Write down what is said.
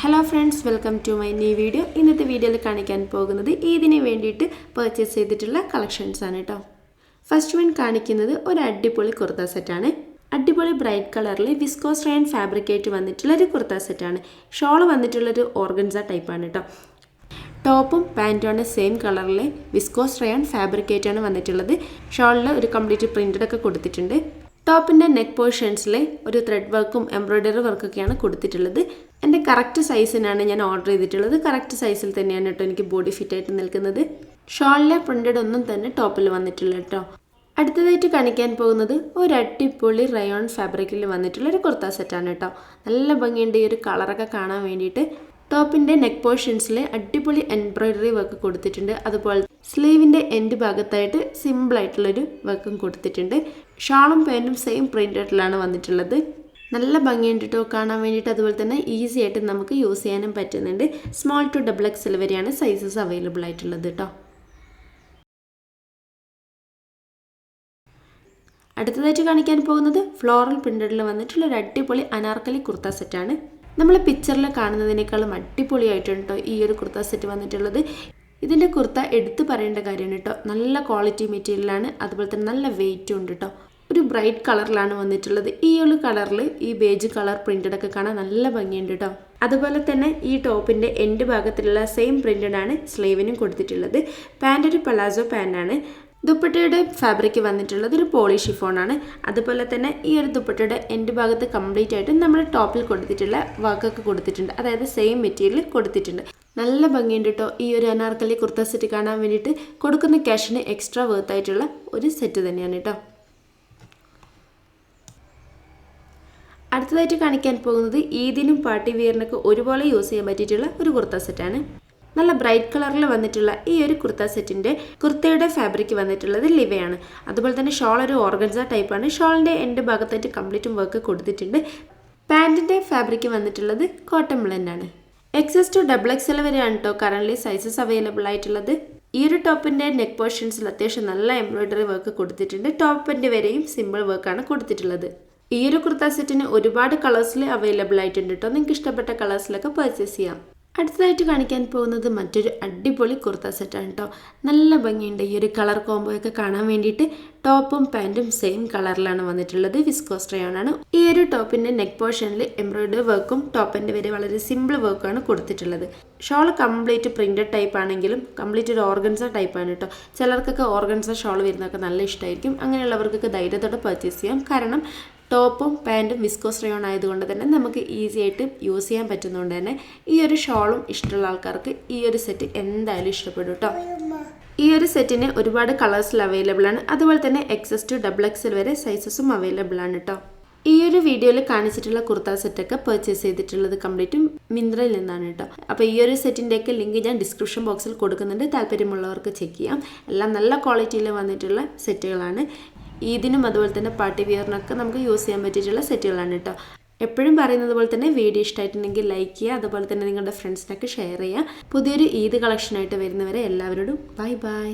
Hello friends welcome to my new video ഇന്നത്തെ വീഡിയോയിൽ കാണിക്കാൻ പോകുന്നത് ഈദിന് വേണ്ടിയിട്ട് പർച്ചേസ് ചെയ്തിട്ടുള്ള കളക്ഷൻസ് ആണ് കേട്ടോ ഫസ്റ്റ് വൺ കാണിക്കുന്നത് ഒരു അടിപൊളി കുർത്ത സെറ്റാണ് അടിപൊളി ബ്രൈറ്റ് കളറിൽ വിസ്കോസ് റയൻ ഫാബ്രിക്കേറ്റ് വന്നിട്ടുള്ള ഒരു കുർത്ത സെറ്റാണ് ഷോൾ വന്നിട്ടുള്ളൊരു ഓർഗൻസ ടൈപ്പാണ് കേട്ടോ ടോപ്പും പാന്റുമാണ് സെയിം കളറിൽ വിസ്കോസ് റയൺ ഫാബ്രിക്കേറ്റാണ് ആണ് വന്നിട്ടുള്ളത്. ഷോളിൽ ഒരു കംപ്ലീറ്റ് പ്രിന്റഡ് ഒക്കെ കൊടുത്തിട്ടുണ്ട്. ടോപ്പിന്റെ നെക്ക് പോർഷൻസിലെ ഒരു ത്രെഡ് വർക്കും എംബ്രോയ്ഡറി വർക്കൊക്കെയാണ് കൊടുത്തിട്ടുള്ളത്. എന്റെ കറക്റ്റ് സൈസിനാണ് ഞാൻ ഓർഡർ ചെയ്തിട്ടുള്ളത്. കറക്റ്റ് സൈസിൽ തന്നെയാണ് കേട്ടോ എനിക്ക് ബോഡി ഫിറ്റ് ആയിട്ട് നിൽക്കുന്നത്. ഷോളിലെ പ്രിന്റഡ് ഒന്നും തന്നെ ടോപ്പിൽ വന്നിട്ടില്ല കേട്ടോ. അടുത്തതായിട്ട് കാണിക്കാൻ പോകുന്നത് ഒരു അടിപൊളി റയോൺ ഫാബ്രിക്കിൽ വന്നിട്ടുള്ള ഒരു കുർത്ത സെറ്റാണ് കേട്ടോ. നല്ല ഭംഗിയുണ്ട് ഈ ഒരു കളറൊക്കെ കാണാൻ വേണ്ടിയിട്ട്. ടോപ്പിന്റെ നെക്ക് പോർഷൻസിൽ അടിപൊളി എംബ്രോയ്ഡറി വർക്ക് കൊടുത്തിട്ടുണ്ട്. അതുപോലെ സ്ലീവിന്റെ എൻഡ് ഭാഗത്തായിട്ട് സിമ്പിളായിട്ടുള്ളൊരു വർക്കും കൊടുത്തിട്ടുണ്ട്. ഷാളും പാന്റും സെയിം പ്രിന്റഡിലാണ് വന്നിട്ടുള്ളത്. നല്ല ഭംഗിയുണ്ട് കാണാൻ വേണ്ടിയിട്ട്. അതുപോലെ തന്നെ ഈസി ആയിട്ട് നമുക്ക് യൂസ് ചെയ്യാനും പറ്റുന്നുണ്ട്. സ്മോൾ ടു ഡബിൾ എക്സൽ വരെയാണ് സൈസസ് അവൈലബിൾ ആയിട്ടുള്ളത് കേട്ടോ അടുത്തതായിട്ട് കാണിക്കാൻ പോകുന്നത് ഫ്ലോറൽ പ്രിന്റഡിൽ വന്നിട്ടുള്ള ഒരു അടിപൊളി അനാർക്കലി കുർത്ത സെറ്റാണ് നമ്മൾ പിക്ചറിൽ കാണുന്നതിനേക്കാളും അടിപൊളിയായിട്ടുണ്ട് കേട്ടോ ഈ ഒരു കുർത്ത സെറ്റ് വന്നിട്ടുള്ളത്. ഇതിന്റെ കുർത്ത എടുത്തു പറയേണ്ട കാര്യമാണ് കേട്ടോ നല്ല ക്വാളിറ്റി മെറ്റീരിയലാണ് അതുപോലെ തന്നെ നല്ല വെയിറ്റും ഉണ്ട് കേട്ടോ ഒരു ബ്രൈറ്റ് കളറിലാണ് വന്നിട്ടുള്ളത്. ഈ ഒരു കളറിൽ ഈ ബേജ് കളർ പ്രിന്റഡ് ഒക്കെ കാണാൻ നല്ല ഭംഗിയുണ്ട് കേട്ടോ അതുപോലെ തന്നെ ഈ ടോപ്പിന്റെ എൻഡ് ഭാഗത്തിലുള്ള സെയിം പ്രിന്റഡ് ആണ് സ്ലീവിനും കൊടുത്തിട്ടുള്ളത്. പാന്റ് ഒരു പലാസോ പാന്റാണ് ദുപ്പട്ടയുടെ ഫാബ്രിക് വന്നിട്ടുള്ളത് ഒരു പോളി ഷിഫോണാണ് അതുപോലെ തന്നെ ഈ ഒരു ദുപ്പട്ടയുടെ എൻഡ് ഭാഗത്ത് കംപ്ലീറ്റ് ആയിട്ട് നമ്മൾ ടോപ്പിൽ കൊടുത്തിട്ടുള്ള വർക്കൊക്കെ കൊടുത്തിട്ടുണ്ട്. അതായത് സെയിം മെറ്റീരിയൽ കൊടുത്തിട്ടുണ്ട്. നല്ല ഭംഗിയുണ്ട് കേട്ടോ ഈ ഒരു അനാർക്കലി കുർത്ത സെറ്റ് കാണാൻ വേണ്ടിയിട്ട്. കൊടുക്കുന്ന ക്യാഷിന് എക്സ്ട്രാ വേർത്തായിട്ടുള്ള ഒരു സെറ്റ് തന്നെയാണ് കേട്ടോ അടുത്തതായിട്ട് കാണിക്കാൻ പോകുന്നത് ഈദിനും പാർട്ടി വിയറിനൊക്കെ ഒരുപോലെ യൂസ് ചെയ്യാൻ പറ്റിയിട്ടുള്ള ഒരു കുർത്ത സെറ്റാണ്. നല്ല ബ്രൈറ്റ് കളറിൽ വന്നിട്ടുള്ള ഈ ഒരു കുർത്ത സെറ്റിന്റെ കുർത്തയുടെ ഫാബ്രിക് വന്നിട്ടുള്ളത് ലിവയാണ്. അതുപോലെ തന്നെ ഷോൾ ഒരു ഓർഗൻസ ടൈപ്പാണ്. ഷോളിന്റെ എന്റെ ഭാഗത്തായിട്ട് കംപ്ലീറ്റും വർക്ക് കൊടുത്തിട്ടുണ്ട്. പാന്റിന്റെ ഫാബ്രിക് വന്നിട്ടുള്ളത് cotton ബ്ലെൻഡാണ് XS to double X L വരെയാണ് കേട്ടോ കറന്റ്ലി സൈസസ് അവൈലബിൾ ആയിട്ടുള്ളത്. ഈ ഒരു ടോപ്പിന്റെ നെക്ക് പോർഷൻസിൽ അത്യാവശ്യം നല്ല എംബ്രോയ്ഡറി വർക്ക് കൊടുത്തിട്ടുണ്ട്. ടോപ്പിന്റെ വരെയും സിമ്പിൾ വർക്കാണ് കൊടുത്തിട്ടുള്ളത്. ഈ ഒരു കുർത്ത സെറ്റിന് ഒരുപാട് കളേഴ്സിൽ അവൈലബിൾ ആയിട്ടുണ്ട് കേട്ടോ നിങ്ങൾക്ക് ഇഷ്ടപ്പെട്ട കളേഴ്സിലൊക്കെ പർച്ചേസ് ചെയ്യാം. അടുത്തതായിട്ട് കാണിക്കാൻ പോകുന്നത് മറ്റൊരു അടിപൊളി കുർത്ത സെറ്റാണ് കേട്ടോ നല്ല ഭംഗിയുണ്ട് ഈ ഒരു കളർ കോംബോയൊക്കെ കാണാൻ വേണ്ടിയിട്ട്. ടോപ്പും പാന്റും സെയിം കളറിലാണ് വന്നിട്ടുള്ളത് വിസ്കോസ് ട്രയോൺ ആണ്. ഈ ഒരു ടോപ്പിന്റെ നെക്ക് പോർഷനിൽ എംബ്രോയിഡറി വർക്കും ടോപ്പിന്റെ വരെ വളരെ സിമ്പിൾ വർക്കാണ് കൊടുത്തിട്ടുള്ളത്. ഷോൾ കംപ്ലീറ്റ് പ്രിന്റഡ് ടൈപ്പ് ആണെങ്കിലും കംപ്ലീറ്റ് ഒരു ഓർഗൻസ ടൈപ്പാണ് കേട്ടോ ചിലർക്കൊക്കെ ഓർഗൻസ ഷോൾ വരുന്നതൊക്കെ നല്ല ഇഷ്ടമായിരിക്കും അങ്ങനെയുള്ളവർക്കൊക്കെ ധൈര്യത്തോടെ പർച്ചേസ് ചെയ്യാം. കാരണം ടോപ്പും പാന്റും വിസ്കോസ് റയോൺ ആയതുകൊണ്ട് തന്നെ നമുക്ക് ഈസി ആയിട്ട് യൂസ് ചെയ്യാൻ പറ്റുന്നതുകൊണ്ട് തന്നെ ഈ ഒരു ഷോളും ഇഷ്ടമുള്ള ആൾക്കാർക്ക് ഈ ഒരു സെറ്റ് എന്തായാലും ഇഷ്ടപ്പെടും കേട്ടോ. ഈ ഒരു സെറ്റിന് ഒരുപാട് കളേഴ്സിൽ അവൈലബിൾ ആണ്. അതുപോലെ തന്നെ എക്സസ് ടു ഡബിൾ എക്സൽ വരെ സൈസസും അവൈലബിൾ ആണ് കേട്ടോ. ഈ ഒരു വീഡിയോയിൽ കാണിച്ചിട്ടുള്ള കുർത്ത സെറ്റൊക്കെ പർച്ചേസ് ചെയ്തിട്ടുള്ളത് കംപ്ലീറ്റും മിന്ത്രയിൽ നിന്നാണ് കേട്ടോ. അപ്പോൾ ഈ ഒരു സെറ്റിന്റെയൊക്കെ ലിങ്ക് ഞാൻ ഡിസ്ക്രിപ്ഷൻ ബോക്സിൽ കൊടുക്കുന്നുണ്ട്. താല്പര്യമുള്ളവർക്ക് ചെക്ക് ചെയ്യാം. എല്ലാം നല്ല ക്വാളിറ്റിയിൽ വന്നിട്ടുള്ള സെറ്റുകളാണ്. ഈദിനും അതുപോലെ തന്നെ പാർട്ടി വിയറിനൊക്കെ നമുക്ക് യൂസ് ചെയ്യാൻ പറ്റിയിട്ടുള്ള സെറ്റുകളാണ് കേട്ടോ. എപ്പോഴും പറയുന്നത് പോലെ തന്നെ വീഡിയോ ഇഷ്ടമായിട്ടുണ്ടെങ്കിൽ ലൈക്ക് ചെയ്യുക അതുപോലെ തന്നെ നിങ്ങളുടെ ഫ്രണ്ട്സിനൊക്കെ ഷെയർ ചെയ്യുക. പുതിയൊരു ഈദ് കളക്ഷനായിട്ട് വരുന്നവരെ എല്ലാവരോടും ബൈ ബൈ